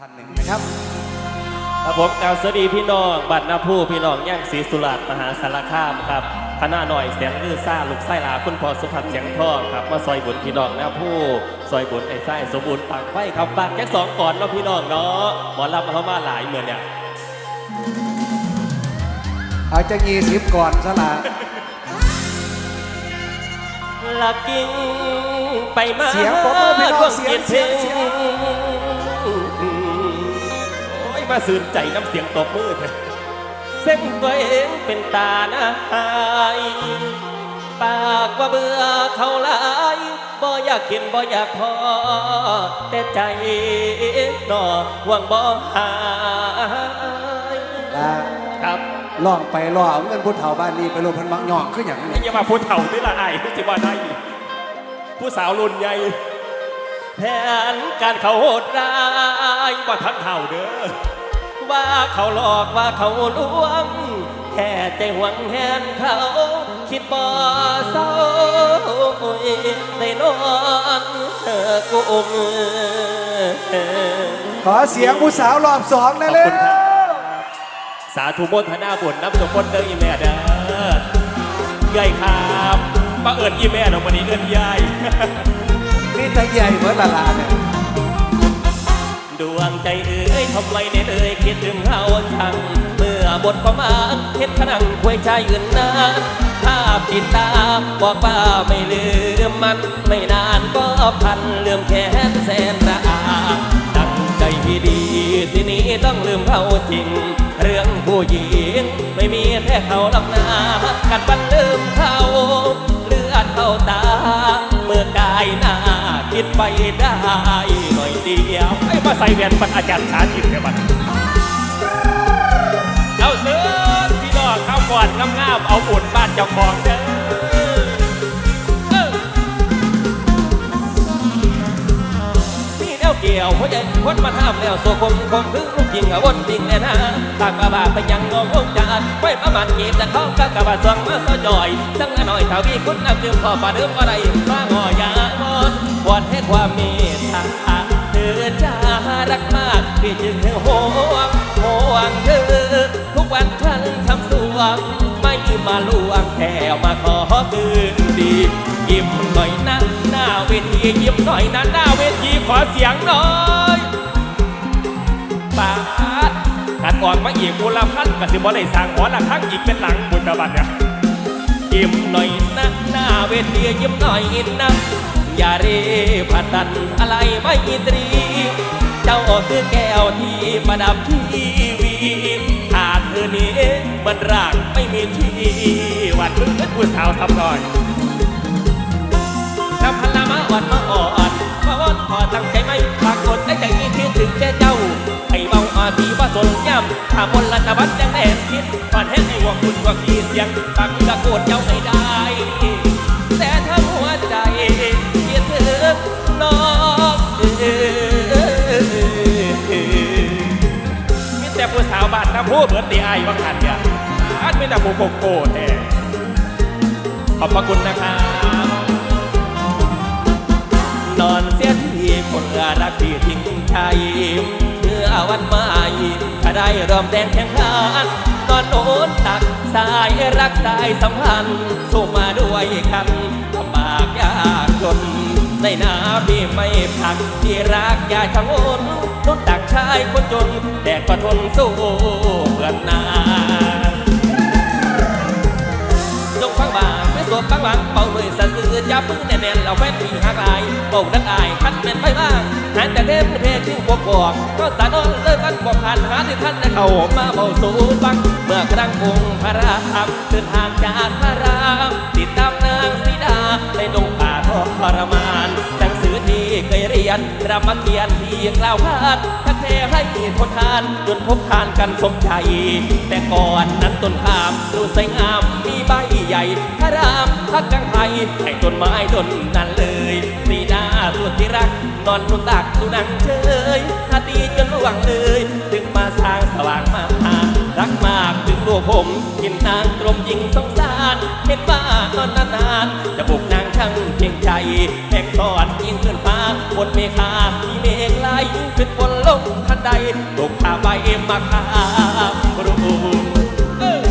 ท่านหนึ่งนะครับครับผมกล่าวสวัสดีพี่น้อง บัตรนาผู้พี่น้องย่างศรีสุราษฎร์มหาสารคามครับคณะหน่อยเสียงลือซ่าลูกไส้ลาคุณพ่อสุภัทรเสียงทองครับมาซอยบุญพี่น้องนาผู้ซอยบุญไอ้ไส้สมบูรณ์ปากไฟครับฝากแจ็คสองก่อนเนาะพี่น้องเนาะหมอรับเขามาหลายเหมือนเนี่ยเอาจะยี่สิบก่อนสละลักกิ้งไปมาเสียงผมอพี่น้องเสียงเสียงเสียงโอ้ย มาสื่นใจน้ำเสียงตบมือเถอะเส้นตัวเองเป็นตาหน้าหายปากว่าเบื่อเขาหลายบ่อยากเห็นบ่อยากพอ แต่ใจนอหวังบ่หายลาครับล่องไปล่อเอาเงินผู้เฒ่าบ้านนี้ไปลงพันมักย่องขึ้นอย่างไม่นี้อย่ามาพูดเถ่าด้วยละไอ้ผู้สิว่าได้ผู้สาวรุ่นใหญ่แผนการเขาโหดร้ายว่าทันเท่าเด้อ ว่าเขาหลอกว่าเขาลวง แค่ใจหวังแหนเขา คิดบ่เศร้าได้นอนเธอกุมขอเสียงผู้สาวรอบสองนะขอบเลยคุณครับสาธุโมทนาบุญนับสุคนเด้ออีแม่เด้อยายครับมาเอิญอีแม่ดอกวันนี้เอิญยายนี่ตาใหญ่เหมือนละลาเนี่ยดวงใจเอ้ ทำไมเนเอ้ยคิดถึงเฮาจัง เมื่อบทความอ่าเห็นขนังควยใจอื่นนานภาพติดตาบอกว่าไม่ลืมมัน ไม่นานก็พันเลืมแค้นแสนระอาตั้งใจดีทีนี้ต้องลืมเขาจริง เรื่องผู้หญิง ไม่มีแค่เขาลำนากัดบันลืมเขา คิดไปได้หน่อยเดียวไอ้มาใส่แว่นปันอาจารย์สาธิตเนี่ยบัดเอาเสื้อพี่น้องเข้าวก่อนงามๆเอาบุญบ้านเจ้าของเด้อเออมีแนวเกี่ยวหัวใจคนมาทำแล้วโซคมคมคือลูกยิงกับวนยิงแน่นะตากมาบาไปยังงงงจานไว้ประมาณกีบแต่เขากะกะบาสวงมาซอจอยสังหน่อยเท่าพี่คุณน้ำดื่มพอปาดื่มอะไรมาหอยามอน วอนให้ความเมตตาเธอจะรักมากพี่จึงห่วงห่วงเธอ ทุกวันฉันทำสวงไม่มาลวงแค่มาขอคืนดียิ้มหน่อยนะหน้าเวทียิ้มหน่อยนะหน้าเวทีขอเสียงหน่อยปาดขัดออกมาอีกมูลพันกับสิบอได้สั่งหอละครั้งอีกเป็นหลังบุญตบัตเนี่ยยิ้มหน่อยนะหน้าเวทียิ้มหน่อยนะ อย่าเรพัดตันอะไรไม่ตรี เจ้าคือแก้วที่ประดับทีวีขาดเธอนี้มันร่างไม่มีที่วันพึ่งเป็นผู้สาวทำหน่อยทำพลามาอ่อนมาอ่อนมาอ่อนพอตั้งใจไม่ปรากฏได้ใจนี้ที่ถึงแก่เจ้าให้เบาอาทีว่าสนย่ำถ้ามนละตะวันยังแน่นคิดก่อนให้ให้วงคุณว่าพี่เสียงตั้งกระโกดเจ้า รู้เหมือนตีไอว่าขันเนี่ยอันมีแต่ผู้โกโก้แท้ขอบพระคุณนะครับ นอนเสียทีคนรักที่ทิ้งใจเมื่อวันใหม่ถ้าได้รอมแดงแข่งขันนอนโอนตักสายรักสายสัมพันธ์สู้มาด้วยกันลำบากยากจนในหนาพี่ไม่พักที่รักยาชะงนรู้ตักชายคนจนแต่ก็ทนสู้เพื่อนนาจงฟังบางไม่สวดฟังบางเป่ามือสะซื้อจับมือแน่นๆเราแฟนที่หักลายเป่าดังอายคัดแม่นไปบ้างหันแต่เทพเพลจึงบวกบวกก็สานอนเลยมันบอกผ่านหาที่ท่านได้เข้ามาเบาสู่ฟัง เมื่อครั้งองค์พระรามเดินทางจากพระรามติดตามนางสีดาในดงป่าทรมานหนังสือที่ เคยเรียนรำมาเขียนที่กล่าวขานทักเทให้ทนทานจนพบทานกันสมใจ แต่ก่อนนั้นต้นขามดูใสงามมีใบใหญ่พระรามพักกังไทยให้ต้นไม้ต้นนั้นเลยสีดาสุดที่รัก นอนนุนตักดูนังเชยอาตีจนล่วงเลยถึงมาสร้างสว่างมาหารักมากถึงตัวผมกินนางตรมยิงสงสารเห็นว่านอนนานๆจะบุกนางช่างเพียงใจแหกสอนยิง ฝนฟ้าบนเมฆาที่เมฆไหลเป็นฝนลงทันใดตกตาใบเอ็มมาคามรูเออ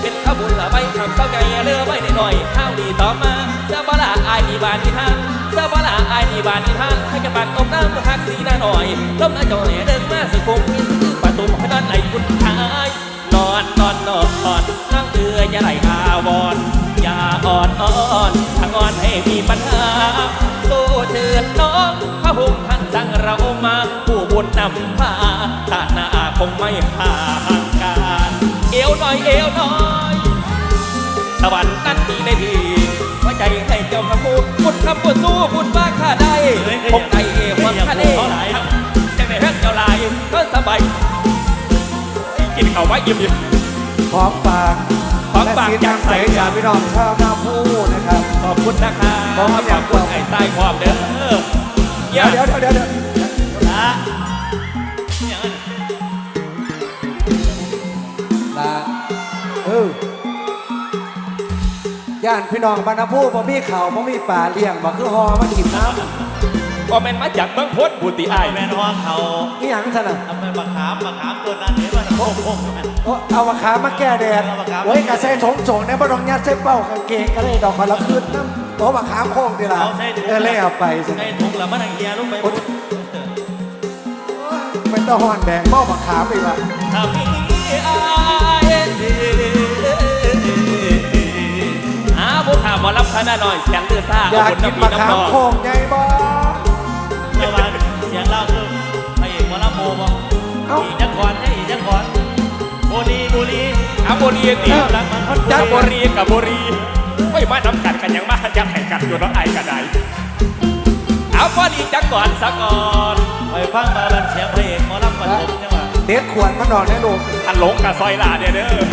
เป็นข้าวบุญละใบคำเศร้าไงเลือไว้หน่อยๆข้าวดีต่อมาเสื้อบลาอายมีบานนิทานเสื้อบลาอายมีบานนิทานให้กับปากตกน้ำหักสีหน้าหน่อยล้มหน้าจอแหล่เดินมาสุขุมมีซื้อประตูพนันไหลคุณชายนอนนอนนอนนั่งเรืออย่าไหลอาวรอย่าอ่อนอ่อน ถ้าอ่อนให้มีปัญหาสู้เถิดน้องพระหุ่มท่านสั่งเรามาผู้บุญนำพาตาหน้าคงไม่ห่างกันเอวหน่อยเอวหน่อยสวรรค์นั้นมีในทีหัวใจให้เจ้าคำพูดพูดคำพูดสู้พูดว่าข้าได้คงในหัวข้าได้จังในเรื่องเจ้าลายก็สบายกินข้าวไว้ยิ้มยิ้มพร้อมปาก พร้อมปากและจากใสใสจากพี่น้องชาวนาพูนะครับ ขอบคุณนะครับขอบคุณขอบคุณไอ้ใต้ความเด้อเดี๋ยวเดี๋ยวเดี๋ยวเดี๋ยวเดี๋ยวละอย่างนั้นลาเออย่านพี่น้องบรรณพูบ่มีข่าวบ่มีป่าเลี้ยงบ่คือฮอมากินน้ ก็แม่นมาจากเมืองพ้นบุตรีไอ้ายแม่นห้องเขาำนี่หยังท่านน่ะทำไมมะขามมะขามตัวนั้นเห็นว่าโค้งโค้งกัน โอ้เอามาขามาแก้แดดเอามาขามาโอ้ยกระใส่ถงส่งในบ่ต้องยัดใส่เป้ากางเกงก็ได้ดอกคนละคืนน้ำโอ้มาขามโค้งดีล่ะเอาใส่ถุงเออเลยเอาไปสิในถุงละมันอังเกียลูกไปโอ๊ยไม่ต้องห่อนแดงเมามาขามอีกละทำนี้ไอ้ายหาบุถามหมอลำคณะหน่อยเสียงเลือซ่าอยากกินมะขามโค้งไงบ่เบุรีตีหลังมันจักบุบุรีกับบุรีไม่มาทำกันกันยังมาจะแข่งกันอยู่น้องไอ้กันไดเอาพอดีจักก่อนสักก่อนไปฟังมาบันเสียงพระเอกหมอลำปฐมจังหวะเด็ดขวดมันนอนในลูกทันหลงกับซอยลาเด้อเด้อ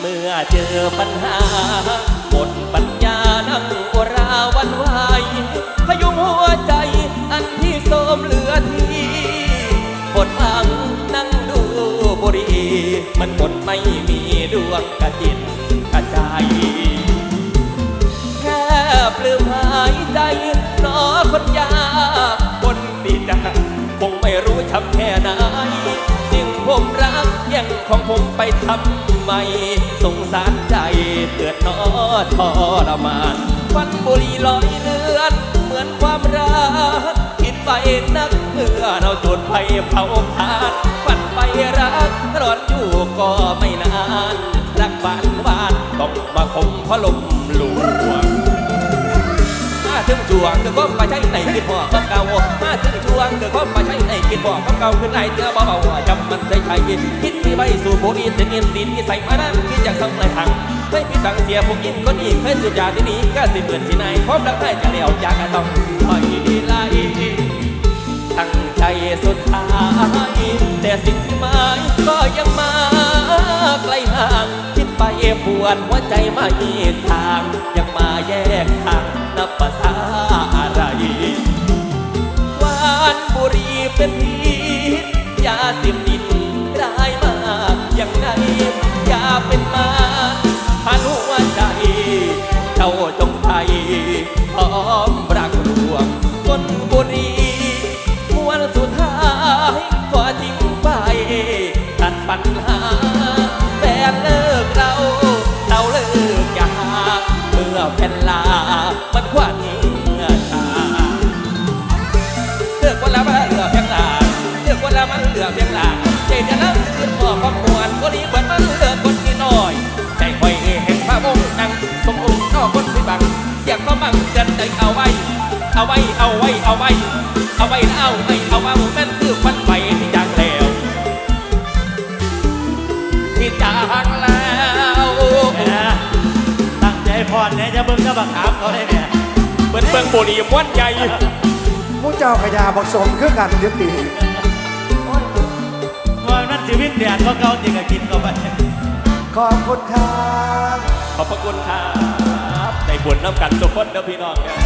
เมื่อเจอปัญหาหมดปัญญานั่งอราวันไหวพยุงหัวใจอันที่โสมเหลือทีหมดหวัง ไปทำไม สงสารใจเกิดนอทรมานฟันบุหรีลอยเลือน เหมือนความรักคิดไปนักเมื่อเราจุดไฟเผาผลาญฝันไปรักร้อนอยู่ก็ไม่นาน รักบานบานต้องมาคมพะลมหลวงมาถึงช่วงก็มา ใช้ในคิดพ่อกับเก่ามาถึงช่วงเธอก็มาใช้ในคิดพ่อกับเก่าขึ้นไหนเธอเบาๆจำมันใจใจคิดที่ไม่สู่โบอีเป็นเงินดินที่ใส่มานั้นคิดอย่างสังไรทังเคยพิดตังเสียพวกกินก็นี่เคยสืบยาที่นี่ก็สิเปิดที่ไหนพร้อมรักให้จะเลี้ยวอยากกระต้องถอยดีไลตั้งใจสุดท้ายแต่สิ่งที่มาก็ยังมาไกลห่างคิดไปปวดหัวใจไม่ทางยังมาแยกทางนับภาษา เป็นพิษยาเสิบดินร้ายมากอย่างไรอย่าเป็นมาพานุว่าใจ เจ้าจงไทยพร้อมรักรวมคนบุรีมวลสุดท้ายก็ทิ้งไปตัดปัญหาแฟนเลิกเราเราเลิกอยากเมื่อแฟนลามัน เนี่ยจะเบิ่งจะบักขามเขาได้เนี่ยเบิ่งเบิ่งบุหรี่ม้วนใหญ่มูเจ้าขยาผสมคือกันเดี๋ยวปีว่ามันชีวิตแดดก็เก่าจริงก็กินเข้าไปขอบคุณครับ ขอบพระคุณครับในบุญน้ำกันสุขคนเด้อพี่น้องเนี่ย